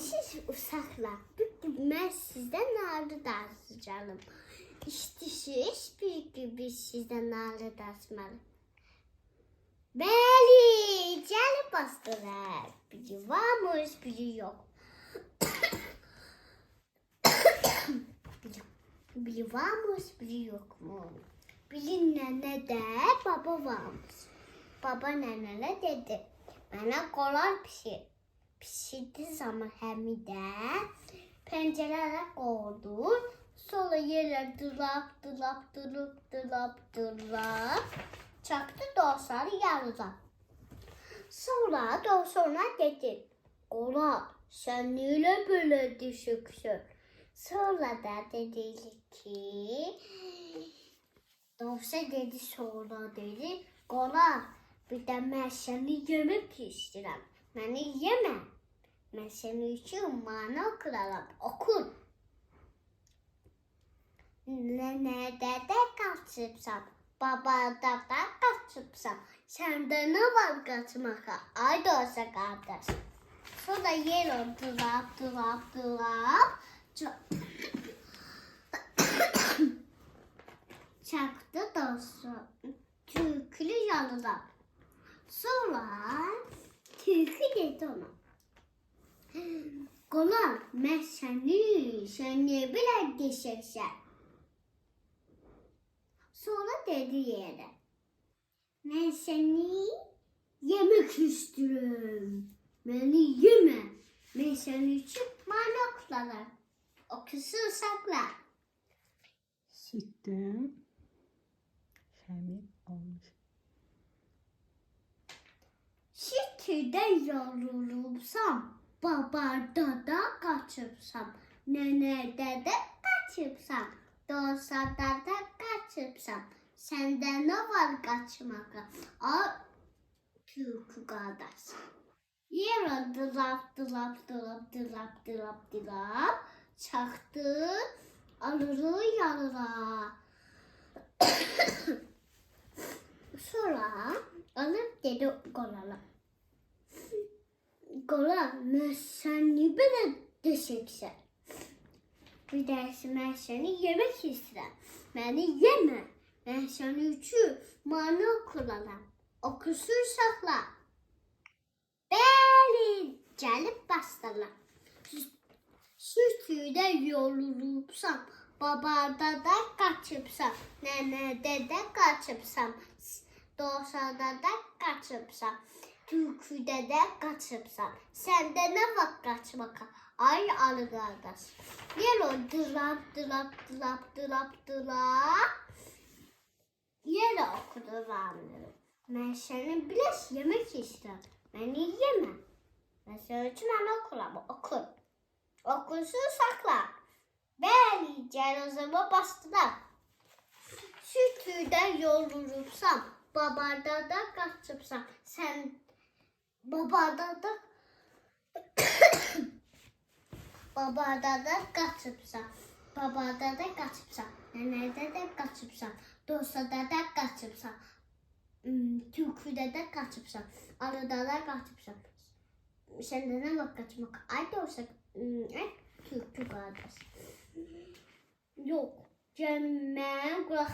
Siz uşaqlar, bugün mən sizdən nağıl danışacağım. İstəyirsiniz bir gün biz sizdən nağıl danışmalı. Bəli, gəlin bastılar. Biri varmış, biri yok. biri, varmış, biri yokmuş. Biri nənədə, baba varmış. Baba nənələ dedi, mənə kolay pişir. Pişirdi zaman həmi də pəncərələrə qoydu. Sonra yerə dılap, dılap, dılap, dılap, dılap. Çaktı dosları yarıda. Sonra dosana dedi. Ola, sen neyle böyle düşüksün? Sonra da dedi ki Dovsa dedi sonra dedi Qola bir də mən səni yemək istəyirəm. Məni yemə. Mən sənin üçün mahnı oxuyaram. Oxu. Nənədə də qaçıbsan. Babada da qaçıbsan. Səndə nə var qaçmağa? Ay dosa qardaş. Sonra yer o dılap, dılap, dılap. Çok... Çaktı dostu. Tükülü yalıda. Sonra tilki dedi ona. Səni, sən niyə belə deşəksən? Sonra dedi yerə. Mən səni yemək istəyirəm. Məni yemə. Mən sənin üçün mahnı oxuyaram. Oxusun sakla. Sütten Şemil olmuş. Şirkədə yorulubsam, babada da qaçıbsam, nənədə də qaçıbsam, dostada da qaçıbsam. Səndə nə var qaçmağa? A tülkü qardaş. Yerə dılap, dılap, dılap, dılap, dılap, dılap. Çaxdı, alırı yalıra. Sonra alıp dedi Golal'a. Golal, mən səni belə deşəksən. Bir dərsi mən səni yemək istəyirəm. Məni yemə. Mən səni üçün mahnı oxuyaram. Oxusun saxla. Bəli, gəlib basdırlar. Sütüdə yorulubsam, babada da qaçıbsam, nənədə də qaçıbsam, dosada da qaçıbsam, tülküdə də qaçıbsam. Səndə nə vaxt qaçmağa? Ay alı qardaş. Yer o dılap, dılap, dılap, dılap, dılap. Yerə oxudu varmıyorum. Mən səni biləs yemək istəyirəm. Məni yemə. Mən sənin üçün mən okuram. Oku. Okusun sakla. O zaman bastılar. Sütüdə yorulubsam, babada da qaçıbsam. Sən babada da babada da qaçıbsan. Babada da qaçıbsan. Nənədə də qaçıbsan. Dostada da qaçıbsan. Hmm, Tülküdə də qaçıbsan. Arıda da qaçıbsan. Səndə nə vaxt qaçmaq? Ay dosta, ay tülkü qardaş. Yox, gəlmə, qulaq